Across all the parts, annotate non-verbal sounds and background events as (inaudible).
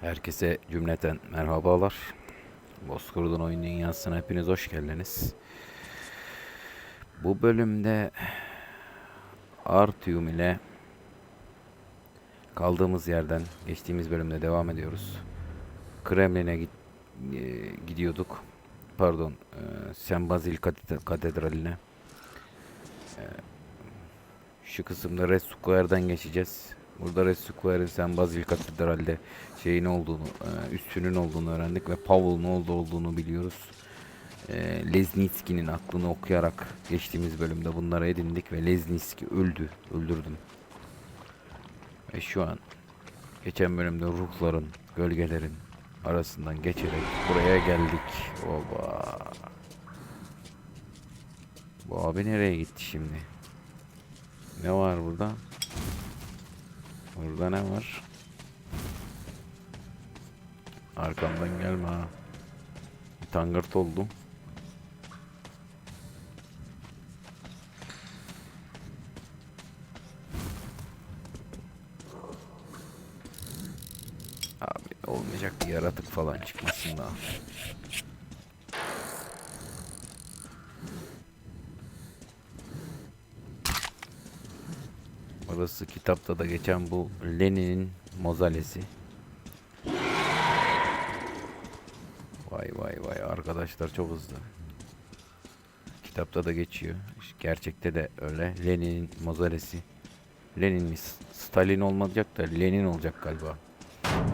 Herkese cümleten merhabalar. Bozkurt'un oyun dünyasına hepiniz hoş geldiniz. Bu bölümde Artium ile kaldığımız yerden geçtiğimiz bölümde devam ediyoruz. Kremlin'e git, e, gidiyorduk. Pardon, e, Sen Bazil Katedra- Katedrali'ne. E, şu kısımda Red Square'dan geçeceğiz. Burada Sen Bazil Katedrali'de şeyin olduğunu, e, üstünün olduğunu öğrendik ve Powell'ın oldu olduğunu biliyoruz. E, Lesnitsky'nin aklını okuyarak geçtiğimiz bölümde bunları edindik ve Lesnitsky öldü, öldürdüm. Ve şu an geçen bölümde ruhların, gölgelerin arasından geçerek buraya geldik. Oba. Bu abi nereye gitti şimdi? Ne var burada? Burada ne var? Arkamdan gelme ha. Bir tangırt oldum. Abi olmayacak bir yaratık falan çıkmasın daha. Burası kitapta da geçen bu Lenin'in mozalesi. Vay vay vay arkadaşlar çok hızlı. Kitapta da geçiyor. Gerçekte de öyle. Lenin'in mozalesi. Lenin mi? Stalin olmayacak da Lenin olacak galiba.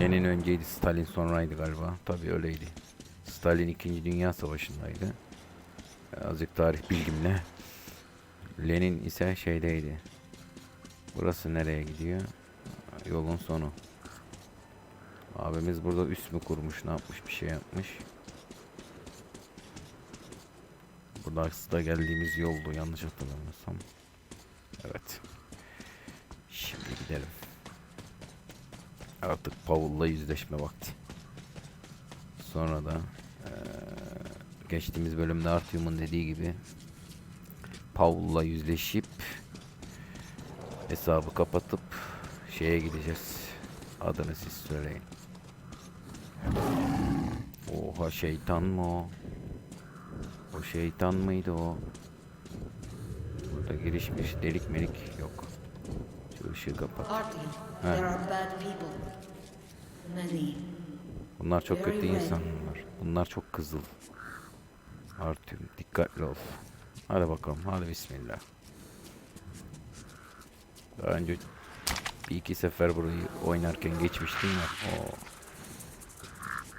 Lenin önceydi, Stalin sonraydı galiba. Tabii öyleydi. Stalin 2. Dünya Savaşı'ndaydı. Azıcık tarih bilgimle. Lenin ise şeydeydi. Burası nereye gidiyor? Yolun sonu. Abimiz burada üst mü kurmuş, ne yapmış, bir şey yapmış. Burada aslında geldiğimiz yoldu yanlış hatırlamıyorsam. Evet. Şimdi gidelim. Artık Paul'la yüzleşme vakti. Sonra da eee, geçtiğimiz bölümde Artyom'un dediği gibi Paul'la yüzleşip hesabı kapatıp şeye gideceğiz. Adını siz söyleyin. Oha şeytan mı o? O şeytan mıydı o? Burada girişmiş delik melik yok. Şu ışığı kapat. Bunlar çok kötü insanlar. Bunlar çok kızıl. Artyom dikkatli ol. Hadi bakalım hadi bismillah. Daha önce bir iki sefer burayı oynarken geçmiştim ya. O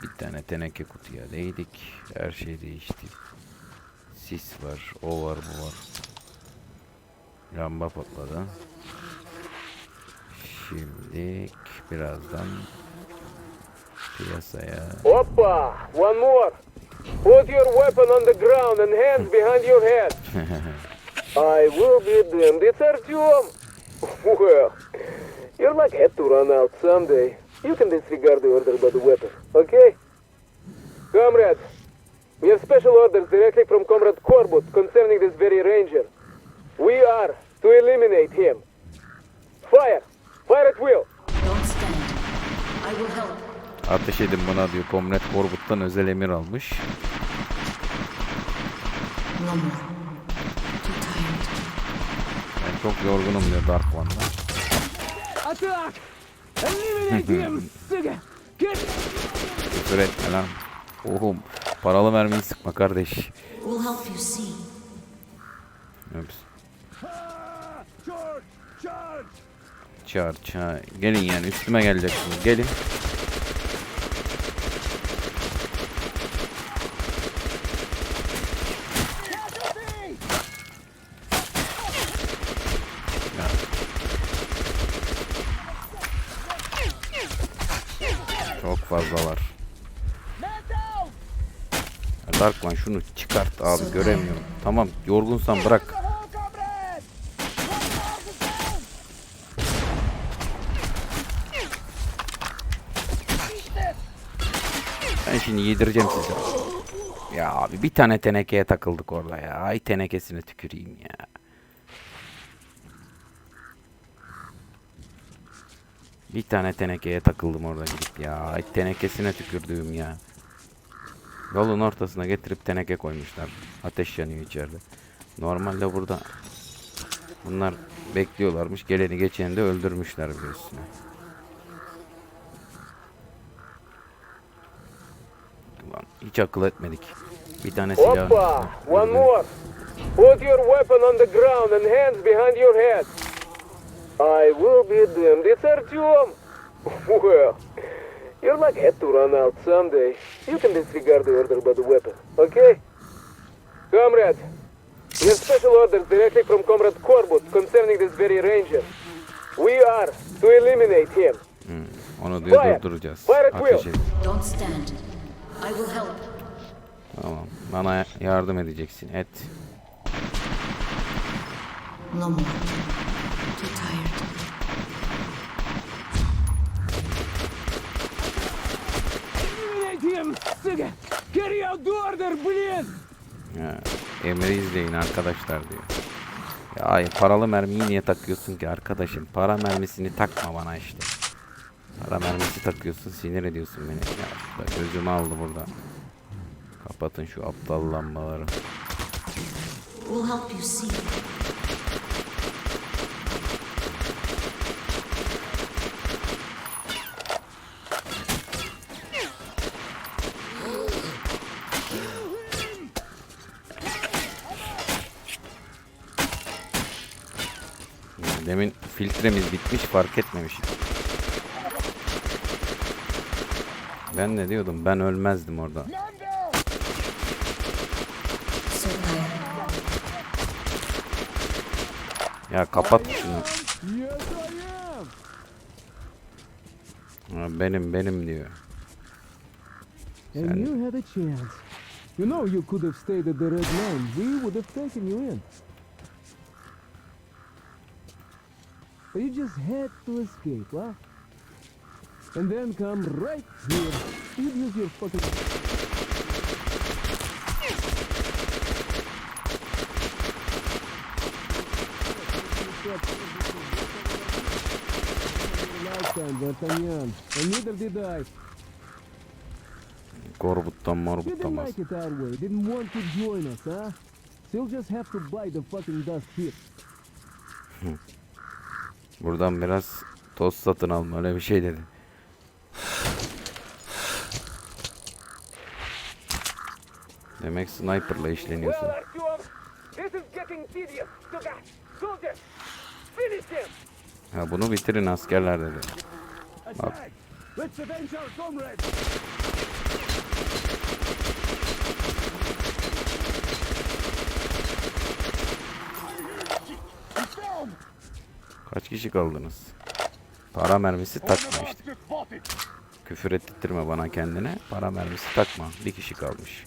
bir tane teneke kutuya değdik. Her şey değişti. Sis var, o var, bu var. Lamba patladı. Şimdi birazdan piyasaya Oppa! One more! Put your weapon on the ground and hands behind your head. (laughs) I will be damned. It's Artyom! Well, your luck had to run out someday. You can disregard the order by the weapon, okay? Comrades, we have special orders directly from Comrade Corbut concerning this very ranger. We are to eliminate him. Fire! Fire at will! Don't stand. I will help. Ateş edin buna diyor. Komret Korbut'tan özel emir almış. No more. Çok yorgunum diyor Dark One'da. (laughs) Küfür etme lan. Oğlum paralı mermiyi sıkma kardeş. We'll help you see. Öps. Çağır çağır. Gelin yani üstüme geleceksiniz. Gelin. Ya. Çok fazlalar. Ya Darkman şunu çıkart abi göremiyorum. Tamam yorgunsan bırak. Ben şimdi yedireceğim size. Ya abi bir tane tenekeye takıldık orada ya. Ay tenekesine tüküreyim ya. Bir tane tenekeye takıldım orada gidip ya. Ay tenekesine tükürdüğüm ya. Yolun ortasına getirip teneke koymuşlar. Ateş yanıyor içeride. Normalde burada bunlar bekliyorlarmış. Geleni geçeni de öldürmüşler bir üstüne. Ulan hiç akıl etmedik. Bir tane silah. Hoppa! One more. Put your weapon on the ground and hands behind your head. I will be damned. It's Artyom. (laughs) Well, your luck had to run out someday. You can disregard the order by the weapon, okay? Comrade, we have special orders directly from Comrade Corbut concerning this very ranger. We are to eliminate him. Hmm, Onu diyor Fire! durduracağız. Fire at Ateş will! et. Don't stand. I will help. Tamam. Bana yardım edeceksin. Et. No more. Too tired. Eliminate him, sugar! Carry out the order, блин! Ha, emri izleyin arkadaşlar diyor. Ya ay paralı mermiyi niye takıyorsun ki arkadaşım? Para mermisini takma bana işte. Para mermisi takıyorsun sinir ediyorsun beni. Ya şurada gözümü aldı burada. Kapatın şu aptal lambaları. We'll help you see. Demin filtremiz bitmiş fark etmemişim. Ben ne diyordum? Ben ölmezdim orada. Ya kapat şunu. Ha, benim benim diyor. And Sen- you had a chance. You know you could have stayed at the Red Line. We would have taken you in. You just had to escape, huh? And then come right here. You'd use your fucking... D'Artagnan. And neither did I. Korbuttan You morbuttan didn't like it our way. Didn't want to join us, huh? Still just have to buy the fucking dust here. Buradan biraz toz satın alma öyle bir şey dedi. Demek sniperla işleniyorsun. Ha bunu bitirin askerler dedi. Attack! Let's avenge our comrades! Kaç kişi kaldınız? Para mermisi takma işte. Küfür ettirme bana kendine. Para mermisi takma. Bir kişi kalmış.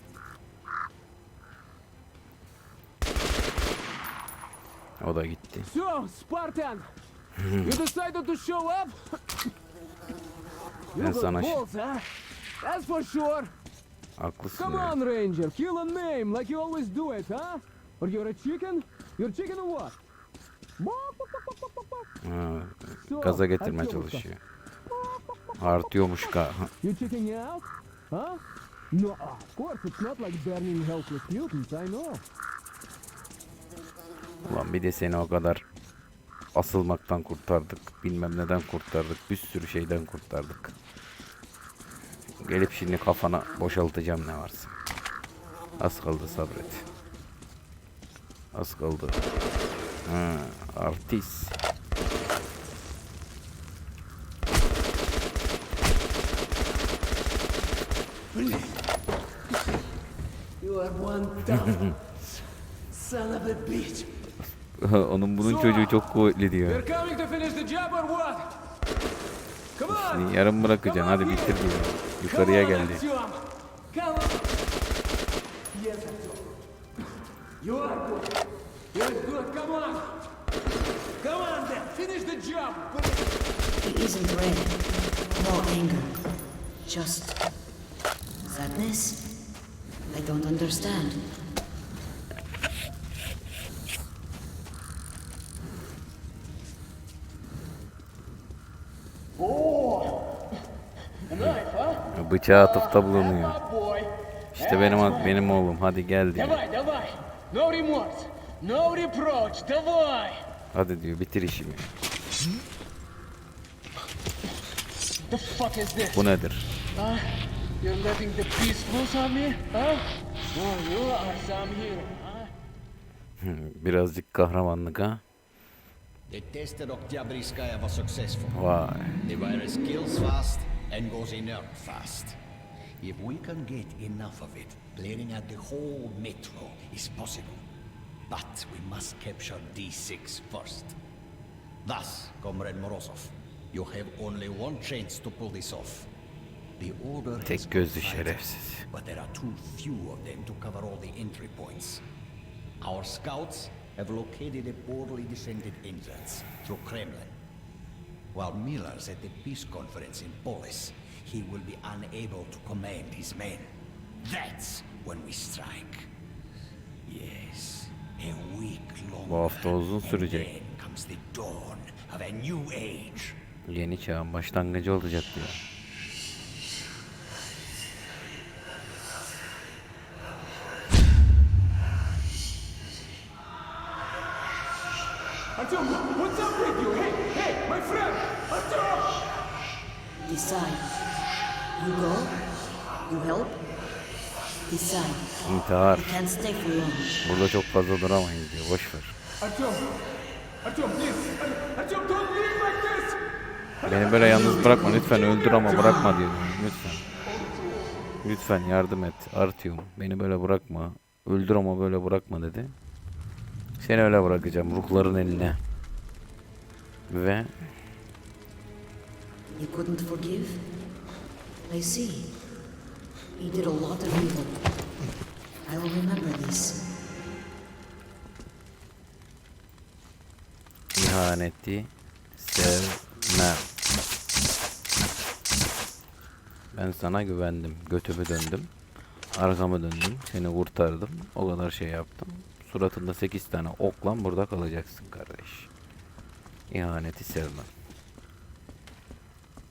O da gitti. So, Spartan! you decided to show up? Ben sana? That's for sure. Haklısın Come on, Ranger. Kill a name like you always do it, huh? Or you're a chicken? You're chicken or what? Ha, So, gaza getirmeye Artyomka, çalışıyor. Artıyormuş ka. You checking out? Huh? No, of course, it's not like burning helpless mutants, I know. Ulan bir de seni o kadar asılmaktan kurtardık. Bilmem neden kurtardık. Bir sürü şeyden kurtardık. Gelip şimdi kafana boşaltacağım ne varsa. Az kaldı sabret. Az kaldı. Ha, artist. You are one dumb (laughs) son of a bitch. (laughs) Onun bunun çocuğu çok kuvvetli diyor. On! Yarım bırakacaksın. hadi bitir diyor. Yukarıya geldi. İsn't anger. Just got this? I don't understand. Bıçağa atıfta bulunuyor. İşte benim benim oğlum. Hadi gel diyor. Hadi diyor bitir işimi. Bu nedir? Huh? You're letting the beast loose on me? Huh? Oh, you are some hero, huh? Birazcık kahramanlık ha. The test at Oktyabrskaya was successful. Vay. The virus kills fast and goes inert fast. If we can get enough of it, clearing out the whole metro is possible. But we must capture D6 first. Thus, Comrade Morozov, you have only one chance to pull this off. Tek gözlü şerefsiz. but there are too few of them to cover all the entry points. Our scouts have located a poorly defended entrance through Kremlin. While Miller's at the peace conference in Polis, he will be unable to command his men. That's when we strike. Yes, a week longer. Bu hafta uzun sürecek. then comes the dawn of a new age. Yeni çağın başlangıcı olacak diyor. Artyom, what's up with you? Hey, hey, my friend! Artyom! Decide. You go? You help? Decide. İntihar. You can't stay for long. Burada çok fazla duramayız diyor. Boş ver. Artyom! Artyom, please! Ar- Artyom, don't leave like this! Beni böyle yalnız bırakma lütfen öldür ama bırakma diyor. Lütfen. Lütfen yardım et. Artyom. Beni böyle bırakma. Öldür ama böyle bırakma dedi. Seni öyle bırakacağım ruhların eline. Ve You couldn't forgive? I see. He did a lot of evil. I will remember this. ihaneti sevmem. Ben sana güvendim. Götümü döndüm. Arkamı döndüm. Seni kurtardım. O kadar şey yaptım. Suratında 8 tane oklan burada kalacaksın kardeş. İhaneti sevmem.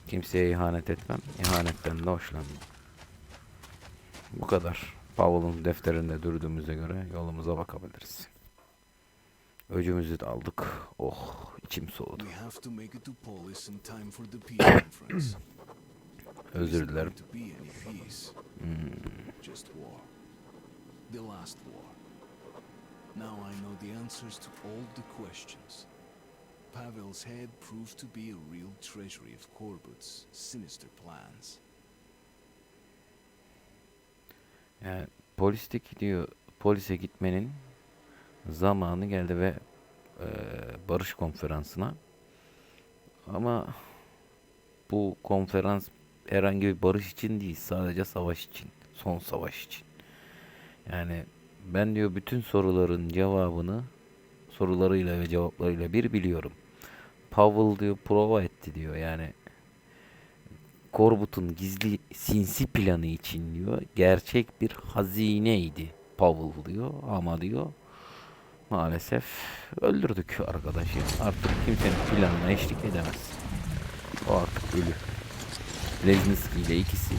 Kimseye ihanet etmem. İhanetten de hoşlanmam. Bu kadar. Pavl'un defterinde durduğumuza göre yolumuza bakabiliriz. Öcümüzü de aldık. Oh içim soğudu. (coughs) Özür dilerim. going Now I know the answers to all the questions. Pavel's head proved to be a real treasury of Korbut's sinister plans. Yani poliste gidiyor. Polise gitmenin zamanı geldi ve eee, barış konferansına. Ama bu konferans herhangi bir barış için değil, sadece savaş için, son savaş için. Yani ben diyor bütün soruların cevabını sorularıyla ve cevaplarıyla bir biliyorum. Powell diyor prova etti diyor. Yani Korbut'un gizli sinsi planı için diyor gerçek bir hazineydi Powell diyor ama diyor maalesef öldürdük arkadaşı. Artık kimsenin planına eşlik edemez. O artık ölü. Lezinski ile ikisi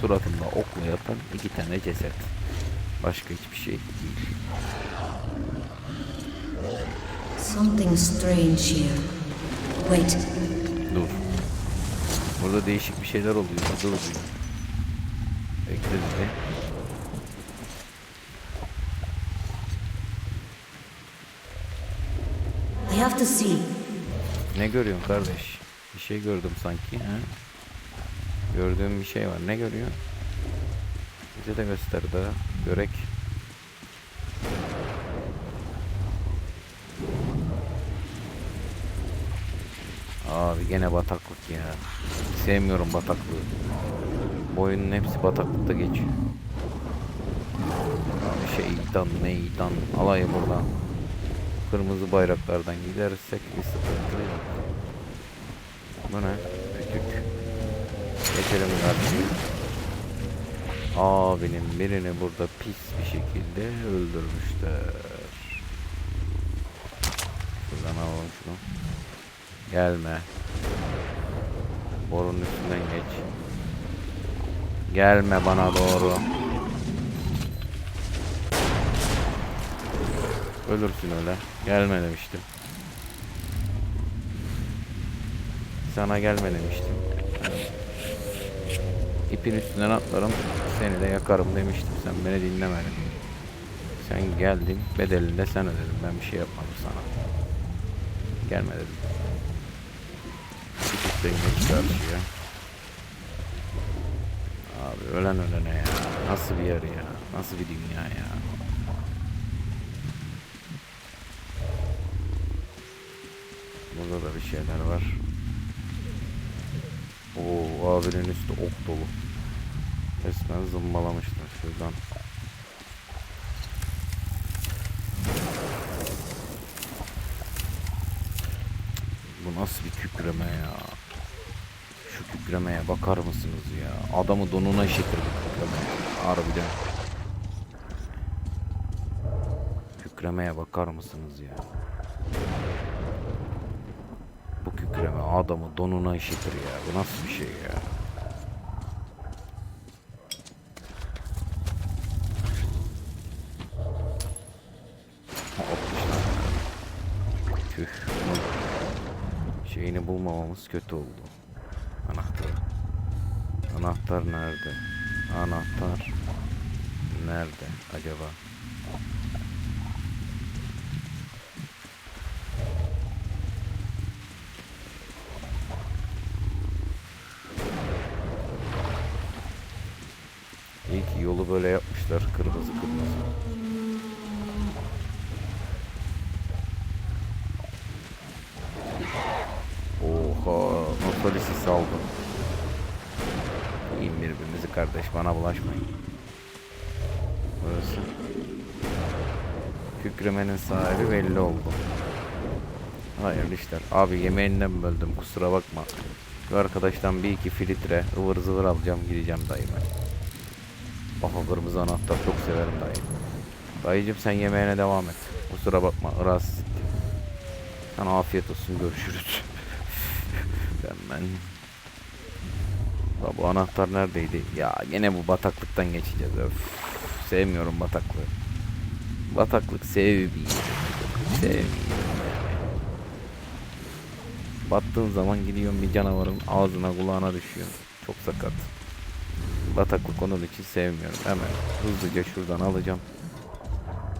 suratında okla yatan iki tane ceset. Başka hiçbir şey değil. Something strange here. Wait. Dur. Burada değişik bir şeyler oluyor. Dur diyor. Bekle bir. I have to see. Ne görüyorsun kardeş? Bir şey gördüm sanki. Ha? Gördüğüm bir şey var. Ne görüyor? Bize de göster daha. Görek. Abi gene bataklık ya. Sevmiyorum bataklığı. Bu oyunun hepsi bataklıkta geçiyor. Abi şeytan meydan alayı buradan. Kırmızı bayraklardan gidersek bir sıkıntı yok. Bu ne? Küçük. Geçelim kardeşim. Abinin birini burada pis bir şekilde öldürmüşler. Şuradan alalım şunu. Gelme. Borunun üstünden geç. Gelme bana doğru. Ölürsün öyle. Gelme demiştim. Sana gelme demiştim. İpin üstünden atlarım. Seni de yakarım demiştim. Sen beni dinlemedin. Sen geldin. Bedelini de sen ödedin. Ben bir şey yapmadım sana. Gelme dedim. Tık da yine çıkartıyor. Abi ölen ölene ya. Nasıl bir yer ya? Nasıl bir dünya ya? Burada da bir şeyler var. Oo abinin üstü ok dolu. Resmen zımbalamışlar şuradan. Bu nasıl bir kükreme ya? Şu kükremeye bakar mısınız ya? Adamı donuna işitir bu kükreme. Harbiden. Kükremeye bakar mısınız ya? Bu kükreme adamı donuna işitir ya. Bu nasıl bir şey ya? Ha, atmışlar. Tüh. bunun Şeyini bulmamamız kötü oldu. Anahtarı. Anahtar nerede? Anahtar nerede acaba? İyi birbirimizi kardeş bana bulaşmayın. Burası. Kükremenin sahibi belli oldu. Hayırlı işler. Abi yemeğinden böldüm kusura bakma. Şu arkadaştan bir iki filtre ıvır zıvır alacağım gideceğim dayıma. Aha kırmızı anahtar çok severim dayı. Dayıcım sen yemeğine devam et. Kusura bakma rahatsız ettim. Sana afiyet olsun görüşürüz. (laughs) ben ben. Ya bu anahtar neredeydi? Ya yine bu bataklıktan geçeceğiz. Öf. Sevmiyorum bataklığı. Bataklık sevmiyorum. Sevmiyorum. Battığın zaman gidiyorsun bir canavarın ağzına kulağına düşüyorsun. Çok sakat. Bataklık onun için sevmiyorum. Hemen hızlıca şuradan alacağım.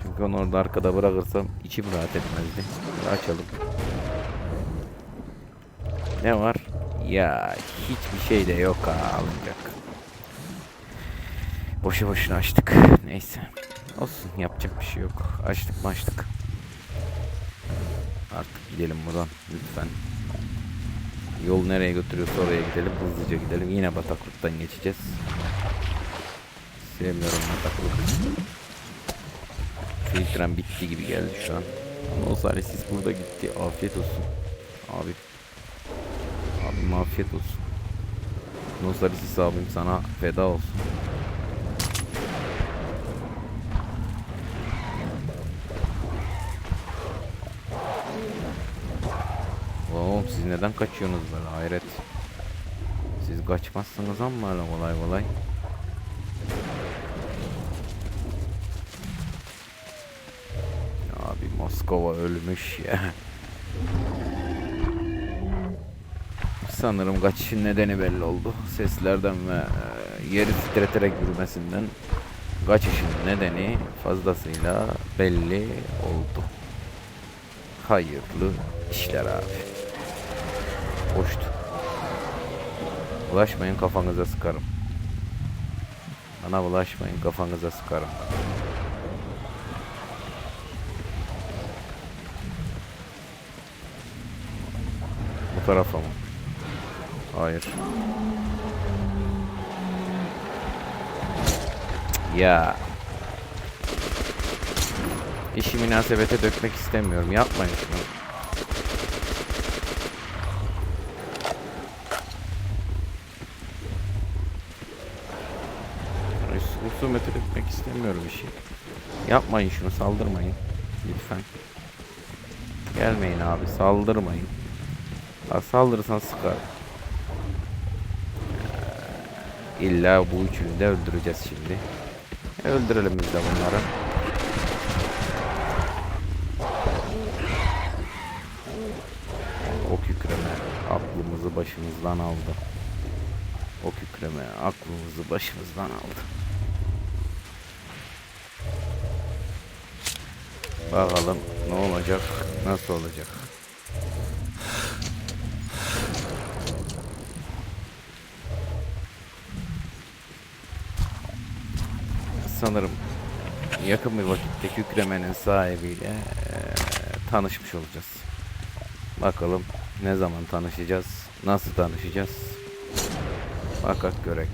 Çünkü onu orada arkada bırakırsam içim rahat etmezdi. Açalım. Ne var? Ya hiçbir şey de yok ha alınacak. Boşu boşuna açtık. Neyse. Olsun yapacak bir şey yok. Açtık mı açtık. Artık gidelim buradan lütfen. Yol nereye götürüyorsa oraya gidelim. Hızlıca gidelim. Yine bataklıktan geçeceğiz. Sevmiyorum bataklık. Filtrem bitti gibi geldi şu an. Ama o siz burada gitti. Afiyet olsun. Afiyet olsun. Nostalis abim sana feda olsun. Oğlum siz neden kaçıyorsunuz böyle hayret. Siz kaçmazsınız ama öyle kolay kolay. Abi Moskova ölmüş ya. (laughs) Sanırım kaçışın nedeni belli oldu. Seslerden ve e, yeri titreterek yürümesinden kaçışın nedeni fazlasıyla belli oldu. Hayırlı işler abi. Hoştu. Bulaşmayın kafanıza sıkarım. Bana bulaşmayın kafanıza sıkarım. Bu tarafa mı? Hayır. Ya. İşi münasebete dökmek istemiyorum. Yapmayın şunu. Husumete dökmek istemiyorum işi. Yapmayın şunu. Saldırmayın. Lütfen. Gelmeyin abi. Saldırmayın. Bak saldırırsan sıkar. İlla bu üçünü de öldüreceğiz şimdi. Öldürelim biz de bunları. O kükreme aklımızı başımızdan aldı. O kükreme aklımızı başımızdan aldı. Bakalım ne olacak, nasıl olacak. Sanırım yakın bir vakitte kükremenin sahibiyle eee, tanışmış olacağız. Bakalım ne zaman tanışacağız, nasıl tanışacağız. Bakak görek.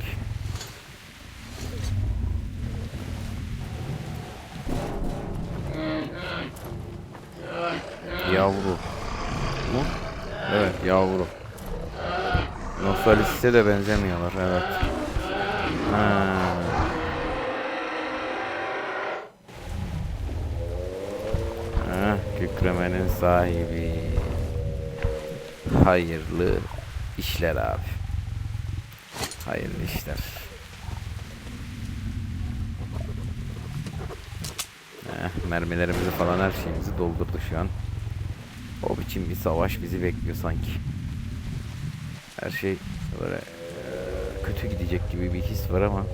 Yavru. Mu? Evet yavru. Nostralisis'e de benzemiyorlar evet. Ha. Ha, kükremenin sahibi. Hayırlı işler abi. Hayırlı işler. Heh, mermilerimizi falan her şeyimizi doldurdu şu an. O biçim bir savaş bizi bekliyor sanki. Her şey böyle eee, kötü gidecek gibi bir his var ama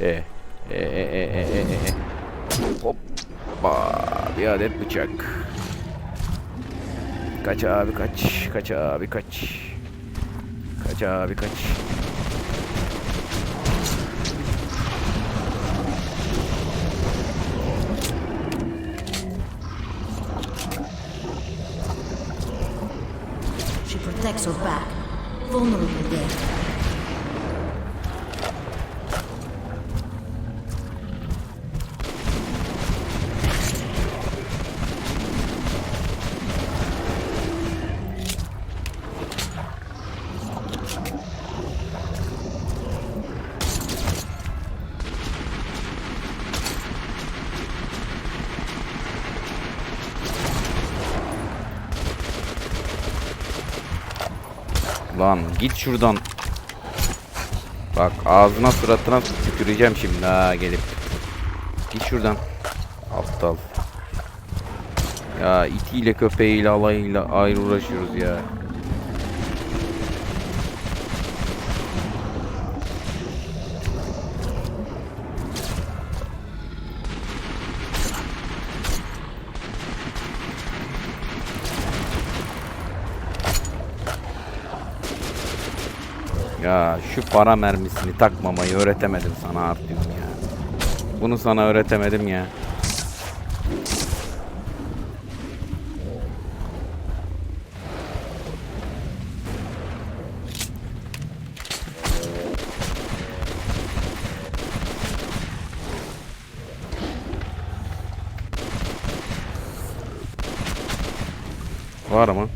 E. E e e e e e. Hoppa. Bir adet bıçak. Kaç abi kaç. Kaç abi kaç. Kaç abi kaç. She protects her back. Vulnerable there. Lan git şuradan. Bak ağzına suratına tüküreceğim şimdi ha gelip. Git şuradan. Aptal. Ya itiyle köpeğiyle alayıyla ayrı uğraşıyoruz ya. Ya şu para mermisini takmamayı öğretemedim sana artık ya. Bunu sana öğretemedim ya. Var mı?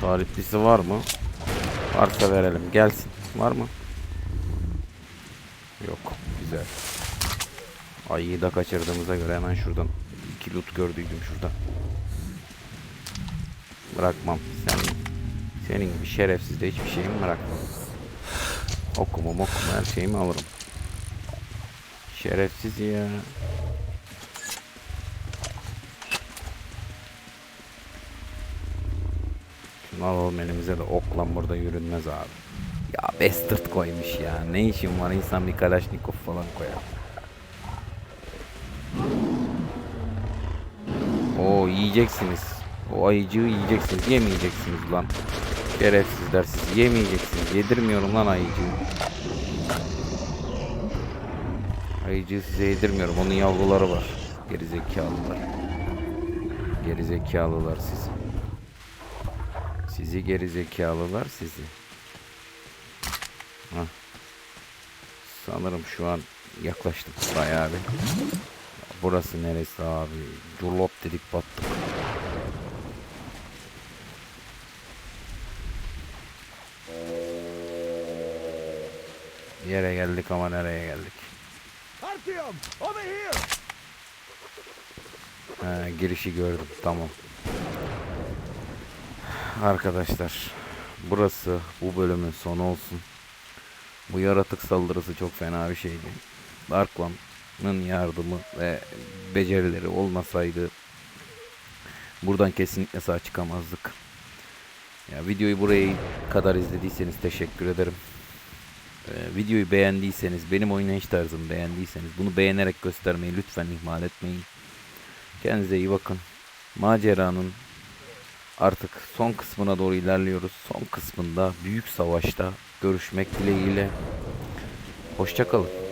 Tarihlisi var mı? Varsa verelim. Gelsin. Var mı? Yok. Güzel. Ayıyı da kaçırdığımıza göre hemen şuradan iki loot gördüydüm şurada. Bırakmam. Sen senin gibi şerefsiz de hiçbir şeyimi bırakmam. Okuma okuma her şeyimi alırım. Şerefsiz ya. Şunu alalım elimize de okla burada yürünmez abi. Ya bastard koymuş ya. Ne işin var insan bir Kalashnikov falan koyar. Oo yiyeceksiniz. O ayıcığı yiyeceksiniz. Yemeyeceksiniz lan. Şerefsizler siz yemeyeceksiniz. Yedirmiyorum lan ayıcığı. Ayıcığı size yedirmiyorum. Onun yavruları var. Gerizekalılar. Gerizekalılar siz. Sizi geri zekalılar sizi. Hah. Sanırım şu an yaklaştım bayağı bir. Burası neresi abi? Curlop dedik battık. Yere geldik ama nereye geldik? Artyom, over here! Ha, girişi gördüm. Tamam. Arkadaşlar, burası bu bölümün sonu olsun. Bu yaratık saldırısı çok fena bir şeydi. Darklan'ın yardımı ve becerileri olmasaydı buradan kesinlikle sağ çıkamazdık. Ya videoyu buraya kadar izlediyseniz teşekkür ederim. Ee, videoyu beğendiyseniz, benim oynayış tarzımı beğendiyseniz bunu beğenerek göstermeyi lütfen ihmal etmeyin. Kendinize iyi bakın. Maceranın artık son kısmına doğru ilerliyoruz. Son kısmında büyük savaşta görüşmek dileğiyle. Hoşçakalın.